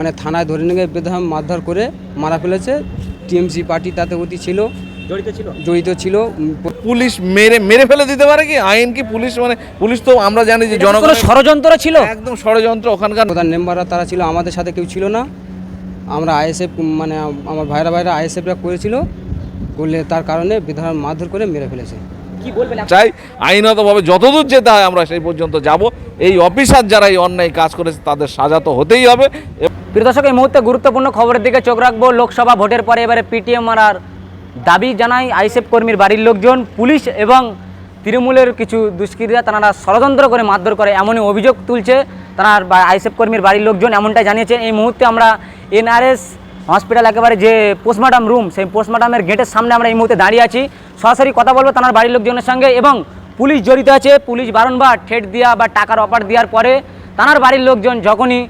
মানে থানায় ধরে নিয়ে গিয়ে বেদম মারধর করে মারা ফেলেছে। টিএমসি পার্টি তাতে অতি ছিল। জড়িত ছিল? জড়িত ছিল। পুলিশ মেরে মেরে ফেলে দিতে পারে কি? আইন কি পুলিশ মানে পুলিশ তো আমরা জানি যে জনগণ ষড়যন্ত্র ছিল? একদম ষড়যন্ত্র ওখানকার। প্রধান মেম্বাররা তারা ছিল আমাদের সাথে কেউ ছিল না। আমরা আইএসএফ মানে আমার ভাইরা ভাইরা আইএসএফরা করেছিল। করলে তার কারণে বেদম মারধর করে মেরে ফেলেছে। কি বলবেন চাই আইনতভাবে যতদূর যেতে হয় আমরা সেই পর্যন্ত যাব। এই অফিসার যারা এই অন্যায় কাজ করেছে তাদের সাজা তো হতেই হবে। দর্শক, এই মুহূর্তে গুরুত্বপূর্ণ খবরের দিকে চোখ রাখব। লোকসভা ভোটের পরে এবারে পিটিএম মারার দাবি জানায় আইসেফ কর্মীর বাড়ির লোকজন। পুলিশ এবং তৃণমূলের কিছু দুষ্কৃতীরা তারা ষড়যন্ত্র করে মারধর করে এমনই অভিযোগ তুলছে। তারা আইসেফ কর্মীর বাড়ির লোকজন এমনটাই জানিয়েছে। এই মুহূর্তে আমরা এনআরএস হসপিটাল একেবারে যে পোস্টমার্টাম রুম, সেই পোস্টমার্টামের গেটের সামনে আমরা এই মুহূর্তে দাঁড়িয়ে আছি। সরাসরি কথা বলব তার বাড়ির লোকজনের সঙ্গে এবং পুলিশ জড়িত আছে। পুলিশ বারণবার ঠেট দেওয়া বা টাকার অফার দেওয়ার পরে তাঁর বাড়ির লোকজন যখনই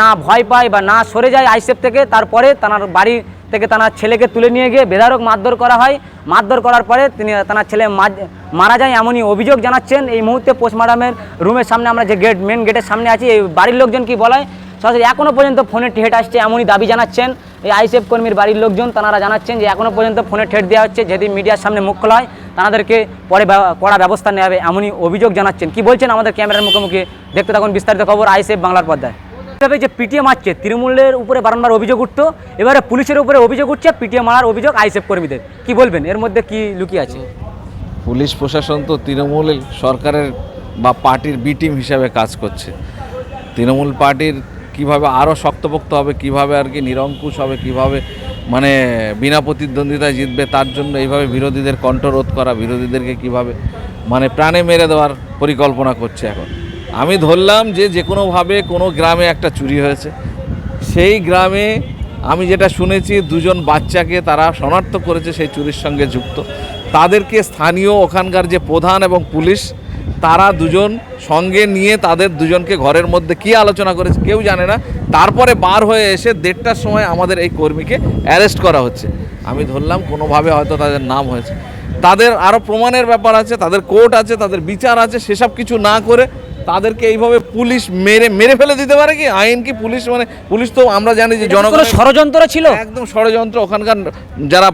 না ভয় পায় বা না সরে যায় আইসেফ থেকে, তারপরে তানার বাড়ি থেকে তানার ছেলেকে তুলে নিয়ে গিয়ে বেধারক মারধর করা হয়। মারধর করার পরে তিনি তানার ছেলে মারা যায় এমনই অভিযোগ জানাচ্ছেন। এই মুহূর্তে পোস্টমার্টামের রুমের সামনে আমরা যে গেট মেন গেটের সামনে আছি, এই বাড়ির লোকজন কি বলায় সরাসরি এখনও পর্যন্ত ফোনে ঠেট আসছে এমনই দাবি জানাচ্ছেন। এই আইসেফ কর্মীর বাড়ির লোকজন তারা জানাচ্ছেন যে এখনও পর্যন্ত ফোনে ঠেট দেওয়া হচ্ছে যেদিন মিডিয়ার সামনে মুখ খোলা হয় তাদেরকে পরে কড়া ব্যবস্থা নেওয়া হবে এমনই অভিযোগ জানাচ্ছেন। কি বলছেন আমাদের ক্যামেরার মুখোমুখি? দেখতে থাকুন বিস্তারিত খবর আইসেফ বাংলার পর্দায়। এভাবে যে পিটিএম মারছে, তৃণমূলের উপরে বারংবার অভিযোগ উঠতো, এবারে পুলিশের উপরে অভিযোগ উঠছে পিটিএম মারার অভিযোগ আইসেফ কর্মীদের। কি বলবেন? এর মধ্যে কি লুকিয়ে আছে? পুলিশ প্রশাসন তো তৃণমূল সরকারের বা পার্টির বি টিম হিসাবে কাজ করছে। তৃণমূল পার্টির কীভাবে আরও শক্তপোক্ত হবে, কীভাবে আর কি নিরঙ্কুশ হবে, কীভাবে মানে বিনা প্রতিদ্বন্দ্বিতায় জিতবে, তার জন্য এইভাবে বিরোধীদের কণ্ঠরোধ করা, বিরোধীদেরকে কীভাবে মানে প্রাণে মেরে দেওয়ার পরিকল্পনা করছে এখন। আমি ধরলাম যে যে কোনোভাবে কোনো গ্রামে একটা চুরি হয়েছে। সেই গ্রামে আমি যেটা শুনেছি, দুজন বাচ্চাকে তারা শনাক্ত করেছে সেই চুরির সঙ্গে যুক্ত। তাদেরকে স্থানীয় ওখানকার যে প্রধান এবং পুলিশ, তারা দুজন সঙ্গে নিয়ে তাদের দুজনকে ঘরের মধ্যে কি আলোচনা করেছে কেউ জানে না। তারপরে বার হয়ে এসে দেড়টার সময় আমাদের এই কর্মীকে অ্যারেস্ট করা হচ্ছে। আমি ধরলাম কোনোভাবে হয়তো তাদের নাম হয়েছে। তাদের আরও প্রমাণের ব্যাপার আছে, তাদের কোর্ট আছে, তাদের বিচার আছে, সেসব কিছু না করে তাদেরকে এইভাবে পুলিশ মেরে মেরে ফেলে দিতে পারে কি? আইন কি পুলিশ? মানে পুলিশ তো আমরা জানি যে জনগণ ষড়যন্ত্র ছিল? একদম ষড়যন্ত্র। ওখানকার যারা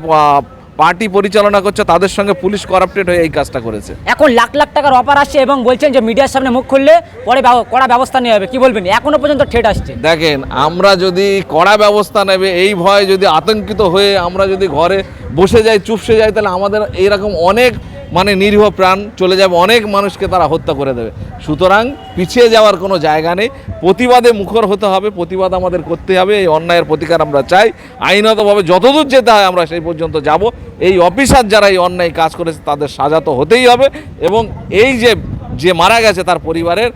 পার্টি পরিচালনা করছে তাদের সঙ্গে পুলিশ করাপ্টেড হয়ে এই কাজটা করেছে। এখন লাখ লাখ টাকার অফার আসছে এবং বলছেন যে মিডিয়ার সামনে মুখ খুললে পরে কড়া ব্যবস্থা নেওয়া হবে। কি বলবেন? এখনও পর্যন্ত ঠেট আসছে। দেখেন আমরা যদি কড়া ব্যবস্থা নেবে এই ভয়ে যদি আতঙ্কিত হয়ে আমরা যদি ঘরে বসে যাই চুপসে যাই তাহলে আমাদের এইরকম অনেক মানে নিরীহ প্রাণ চলে যাবে, অনেক মানুষকে তারা হত্যা করে দেবে। সুতরাং পিছিয়ে যাওয়ার কোনো জায়গা নেই। প্রতিবাদে মুখর হতে হবে, প্রতিবাদ আমাদের করতে হবে, এই অন্যায়ের প্রতিকার আমরা চাই। আইনতভাবে যতদূর যেতে হয় আমরা সেই পর্যন্ত যাব। এই অফিসার যারা এই অন্যায় কাজ করেছে, তাদের সাজা তো হতেই হবে এবং এই যে যে মারা গেছে তার পরিবারের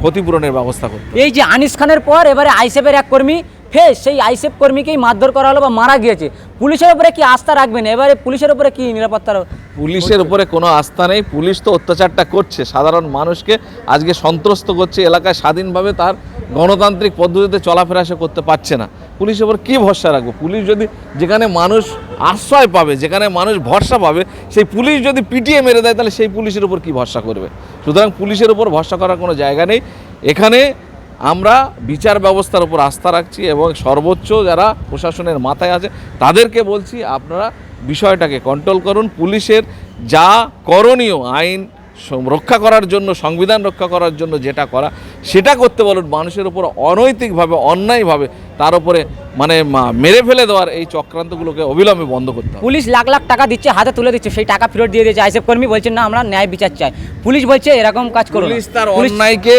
ক্ষতিপূরণের ব্যবস্থা করতে এই যে আনিস খানের পর এবারে আইসেফের এক কর্মী ফের সেই আইসেফ কর্মীকেই মারধর করা হলো বা মারা গিয়েছে। পুলিশের উপরে কি আস্থা রাখবেন? এবারে পুলিশের উপরে কি নিরাপত্তার পুলিশের উপরে কোনো আস্থা নেই। পুলিশ তো অত্যাচারটা করছে। সাধারণ মানুষকে আজকে সন্ত্রস্ত করছে এলাকায়। স্বাধীনভাবে তার গণতান্ত্রিক পদ্ধতিতে চলাফেরা সে করতে পারছে না। পুলিশের উপর কী ভরসা রাখব? পুলিশ যদি যেখানে মানুষ আশ্রয় পাবে, যেখানে মানুষ ভরসা পাবে, সেই পুলিশ যদি পিটিয়ে মেরে দেয়, তাহলে সেই পুলিশের উপর কী ভরসা করবে? সুতরাং পুলিশের উপর ভরসা করার কোনো জায়গা নেই। এখানে আমরা বিচার ব্যবস্থার উপর আস্থা রাখছি এবং সর্বোচ্চ যারা প্রশাসনের মাথায় আছে তাদেরকে বলছি আপনারা বিষয়টাকে কন্ট্রোল করুন। পুলিশের যা করণীয় আইন রক্ষা করার জন্য সংবিধান রক্ষা করার জন্য যেটা করা সেটা করতে বলুন। মানুষের উপর অনৈতিকভাবে অন্যায়ভাবে তার উপরে মানে মেরে ফেলে দেওয়ার এই চক্রান্তগুলোকে অবিলম্বে বন্ধ করতে পুলিশ লাখ লাখ টাকা দিচ্ছে হাতে তুলে দিচ্ছে সেই টাকা ফেরত দিয়ে দিয়েছে আইসেফ কর্মী বলছেন না আমরা ন্যায় বিচার চাই। পুলিশ বলছে এরকম কাজ করুন পুলিশ তার অন্যায়কে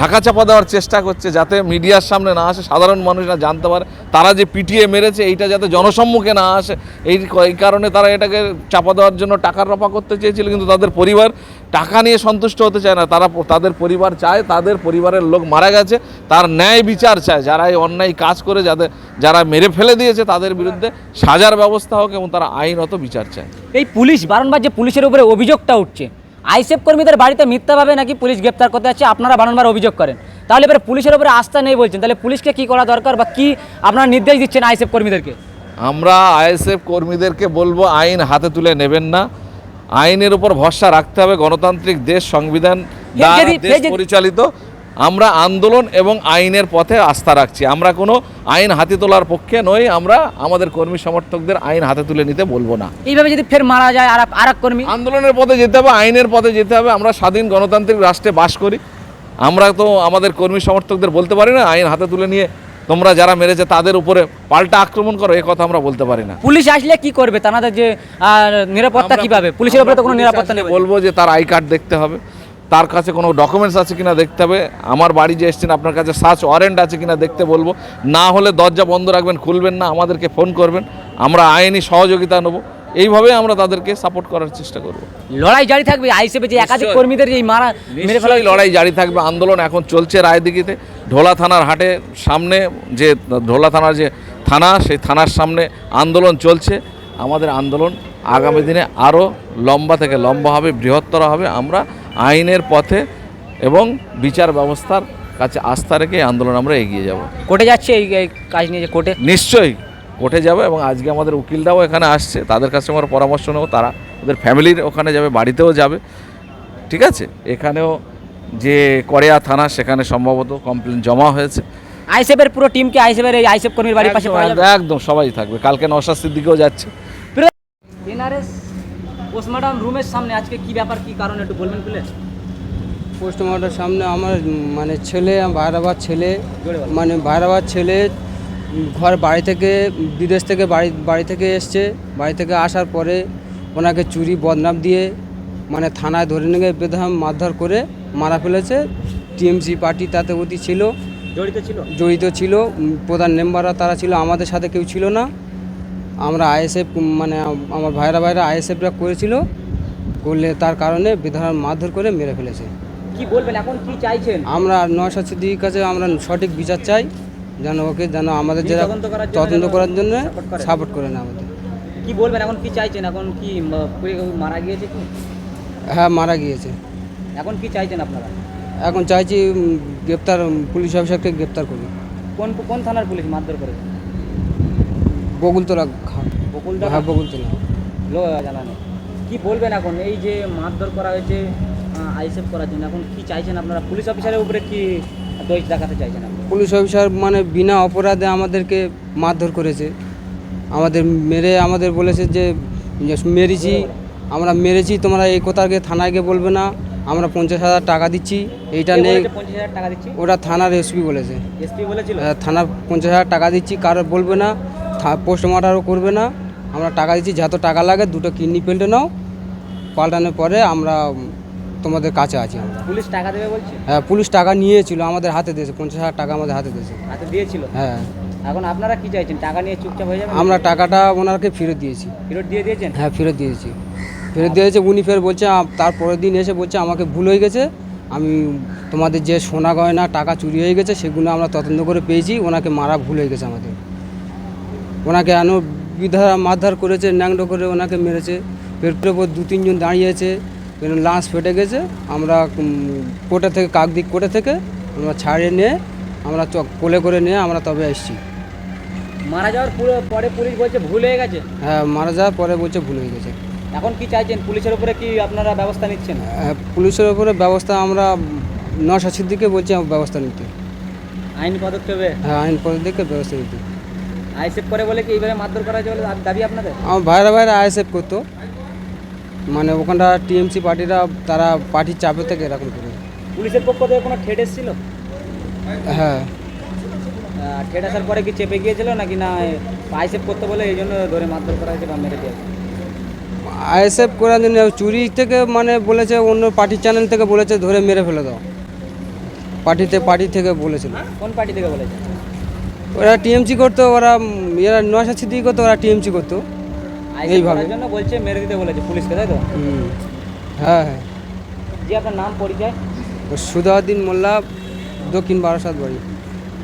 ঢাকা চাপা দেওয়ার চেষ্টা করছে যাতে মিডিয়ার সামনে না আসে, সাধারণ মানুষরা জানতে পারে। তারা যে পিটিয়ে মেরেছে, এইটা যাতে জনসম্মুখে না আসে, এই এই কারণে তারা এটাকে চাপা দেওয়ার জন্য টাকার রফা করতে চেয়েছিল। কিন্তু তাদের পরিবার টাকা নিয়ে সন্তুষ্ট হতে চায় না। তারা তাদের পরিবার চায়, তাদের পরিবারের লোক মারা গেছে, তার ন্যায় বিচার চায়। যারা এই অন্যায় কাজ করে, যাদের, যারা মেরে ফেলে দিয়েছে, তাদের বিরুদ্ধে সাজার ব্যবস্থা হোক এবং তারা আইনত বিচার চায়। এই পুলিশ, বারংবার যে পুলিশের উপরে অভিযোগটা উঠছে আইসেফ কর্মীদের বাড়িতে মিথ্যাভাবে নাকি পুলিশ গ্রেপ্তার করতে যাচ্ছে আপনারা বারংবার অভিযোগ করেন। তাহলে এবার পুলিশের উপরে আস্থা নেই বলছেন তাহলে পুলিশকে কি করা দরকার বা কি আপনারা নির্দেশ দিচ্ছেন আইসেফ কর্মীদেরকে? আমরা আইএসএফ কর্মীদেরকে বলব আইন হাতে তুলে নেবেন না। আইনের উপর ভরসা রাখতে হবে গণতান্ত্রিক দেশ সংবিধান পরিচালিত। আমরা আন্দোলন এবং আইনের পথে আস্থা রাখছি। আমরা কোনো আইন হাতে তোলার পক্ষে নই আমরা আমাদের কর্মী সমর্থকদের আইন হাতে তুলে নিতে বলব না। এইভাবে যদি ফের মারা যায় আর আর কর্মী? আন্দোলনের পথে যেতে হবে আইনের পথে যেতে হবে আমরা স্বাধীন গণতান্ত্রিক রাষ্ট্রে বাস করি। আমরা তো আমাদের কর্মী সমর্থকদের বলতে পারি না আইন হাতে তুলে নিয়ে তোমরা যারা মেরেছে তাদের উপরে পাল্টা আক্রমণ করো এ কথা আমরা বলতে পারি না। পুলিশ আসলে কি করবে? তাদের যে আর, নিরাপত্তা কীভাবে? পুলিশের উপরে তো কোনো নিরাপত্তা নেই বলব যে তার আই কার্ড দেখতে হবে। তার কাছে কোনো ডকুমেন্টস আছে কিনা দেখতে হবে। আমার বাড়ি যে এসছেন আপনার কাছে সার্চ ওয়ারেন্ট আছে কিনা দেখতে বলব। না হলে দরজা বন্ধ রাখবেন খুলবেন না আমাদেরকে ফোন করবেন। আমরা আইনি সহযোগিতা নেব। এইভাবে আমরা তাদেরকে সাপোর্ট করার চেষ্টা করব। লড়াই জারি থাকবে আইসিএফে যে একাধিক। কর্মীদের এই মারা মেরে ফেলা লড়াই জারি থাকবে আন্দোলন এখন চলছে রায়দিঘিতে। ঢোলা থানার হাটে সামনে যে ঢোলা থানার যে থানা সেই থানার সামনে আন্দোলন চলছে। আমাদের আন্দোলন আগামী দিনে আরও লম্বা থেকে লম্বা হবে বৃহত্তর হবে। আমরা আইনের পথে এবং বিচার ব্যবস্থার কাছে আস্থা রেখে আন্দোলন আমরা এগিয়ে যাব। কোর্টে যাচ্ছে এই কাজ নিয়ে কোর্টে? নিশ্চয়ই কোর্টে যাবে এবং আজকে আমাদের উকিলরাও এখানে আসছে তাদের কাছে আমার পরামর্শ নেব তারা ওদের ফ্যামিলির ওখানে যাবে বাড়িতেও যাবে। ঠিক আছে? এখানেও যে করেয়া থানা সেখানে সম্ভবত কমপ্লেন জমা হয়েছে। আইসিএফের পুরো টিমকে আইসিএফের এই আইসেফ কর্মীর বাড়ির পাশে একদম, একদম সবাই থাকবে। কালকে নশাস্তির দিকেও যাচ্ছে। এনআরএস পোস্টমর্টম রুমের সামনে আজকে কি ব্যাপার কি কারণ একটু বলবেন খুলে? পোস্টমর্টমের সামনে আমার মানে ছেলে ভাইরাবার ছেলে। মানে ভাইরাবার ছেলে ঘর বাড়ি থেকে বিদেশ থেকে বাড়ি বাড়ি থেকে এসছে। বাড়ি থেকে আসার পরে ওনাকে চুরি বদনাম দিয়ে মানে থানায় ধরে নিয়ে বেদম মারধর করে মারা ফেলেছে। টিএমসি পার্টি তাতে অতি ছিল। জড়িত ছিল? জড়িত ছিল। প্রধান মেম্বাররা তারা ছিল। আমাদের সাথে কেউ ছিল না। আমরা আইএসএফ মানে আমার ভাইরা ভাইরা আইএসএফরা করেছিল করলে তার কারণে বিধান মারধর করে মেরে ফেলেছে। কি বলবেন এখন কি চাইছেন? আমরা নয়শা সিদ্দিকির কাছে আমরা সঠিক বিচার চাই যেন ওকে যেন আমাদের যারা তদন্ত করার জন্য। সাপোর্ট করে। না আমাদের। কি বলবেন এখন কি চাইছেন? এখন কি মারা গিয়েছে কি? হ্যাঁ মারা গিয়েছে। এখন কি চাইছেন আপনারা? এখন চাইছি গ্রেপ্তার পুলিশ অফিসারকে গ্রেপ্তার করুন। কোন কোন থানার পুলিশ মারধর করেছে? বকুলতলা ঘা- বকুলদা হ্যাঁ বকুলতলা। লো জানানো কি বলবেন এখন? এই যে মারধর করা হয়েছে আইসেফ করার জন্য এখন কি চাইছেন আপনারা? পুলিশ অফিসারের উপরে কি দোষ দেখাতে চাইছেন পুলিশ অফিসার মানে বিনা অপরাধে আমাদেরকে মারধর করেছে। আমাদের মেরে আমাদের বলেছে যে মেরেছি আমরা মেরেছি তোমরা এই কোথাকে থানায় গিয়ে বলবে না। আমরা পঞ্চাশ হাজার টাকা দিচ্ছি এইটা নেই। ওটা থানার এসপি বলেছে। এসপি থানার পঞ্চাশ হাজার টাকা দিচ্ছি কারও বলবে না। পোস্টমার্টারও করবে না। আমরা টাকা দিচ্ছি যত টাকা লাগে দুটো কিডনি পেল্টে নাও। পাল্টানোর পরে আমরা তোমাদের কাছে আছি পুলিশ টাকা দেবে বলছে? হ্যাঁ পুলিশ টাকা নিয়েছিল আমাদের হাতে দিয়েছে পঞ্চাশ হাজার টাকা আমাদের হাতে দিয়েছে। হাতে দিয়েছিল? হ্যাঁ। এখন আপনারা কি চাইছেন? টাকা নিয়ে চুপচাপ হয়ে যাবে আমরা টাকাটা ওনাকে ফেরত দিয়েছি। ফেরত দিয়ে দিয়েছেন? হ্যাঁ ফেরত দিয়েছি। ফেরত দিয়েছে উনি ফের বলছে আম- তার পরের দিন এসে বলছে আমাকে ভুল হয়ে গেছে। আমি তোমাদের যে সোনা গয়না টাকা চুরি হয়ে গেছে সেগুলো আমরা তদন্ত করে পেয়েছি ওনাকে মারা ভুল হয়ে গেছে আমাদের। ওনাকে এন বিধা মারধার করেছে ন্যাংডো করে ওনাকে মেরেছে। পেটের উপর দু তিনজন দাঁড়িয়েছে। লাশ ফেটে গেছে। আমরা কোর্টে থেকে কাকদিক কোর্টে থেকে আমরা ছাড়িয়ে নিয়ে আমরা চক কোলে করে নিয়ে আমরা তবে এসেছি। মারা যাওয়ার পুরো পরে পুলিশ বলছে ভুল হয়ে গেছে? হ্যাঁ মারা যাওয়ার পরে বলছে ভুল হয়ে গেছে। এখন কি চাইছেন? পুলিশের উপরে কি আপনারা ব্যবস্থা নিচ্ছেন? হ্যাঁ, পুলিশের উপরে ব্যবস্থা আমরা নশা দিকে বলছি ব্যবস্থা নিতে। আইন পদক্ষেপে? হ্যাঁ আইন পদ্ধতিকে ব্যবস্থা নিতে। আইসেফ করে বলে কি এইভাবে মারধর করা হয়েছে বলে দাবি আপনাদের? আমার ভাইরা ভাইরা আইএসএফ করতো। মানে ওখানটা টিএমসি পার্টিরা তারা পার্টির চাপে থেকে এরকম করে। পুলিশের পক্ষ থেকে কোনো ঠেট এসেছিল? হ্যাঁ। ঠেট আসার পরে কি চেপে গিয়েছিল নাকি না আইসেফ করতে বলে এই জন্য ধরে মারধর করা হয়েছে বা মেরে দিয়েছে আইএসএফ করার জন্য চুরি থেকে মানে বলেছে অন্য পার্টির চ্যানেল থেকে বলেছে ধরে মেরে ফেলে দাও। পার্টিতে পার্টি থেকে বলেছিল। কোন পার্টি থেকে বলেছে? ওরা টিএমসি করতো ওরা এরা নশা সিদ্দিকি করতো ওরা টিএমসি করতো। এইভাবে। জন্য বলছে মেরে দিতে বলেছে পুলিশকে তাই তো? হ্যাঁ হ্যাঁ। জি আপনার নাম পরিচয়? সুদাউদ্দিন মোল্লা দক্ষিণ বারাসাত বাড়ি।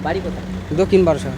বাড়ি কোথায়? দক্ষিণ বারাসাত।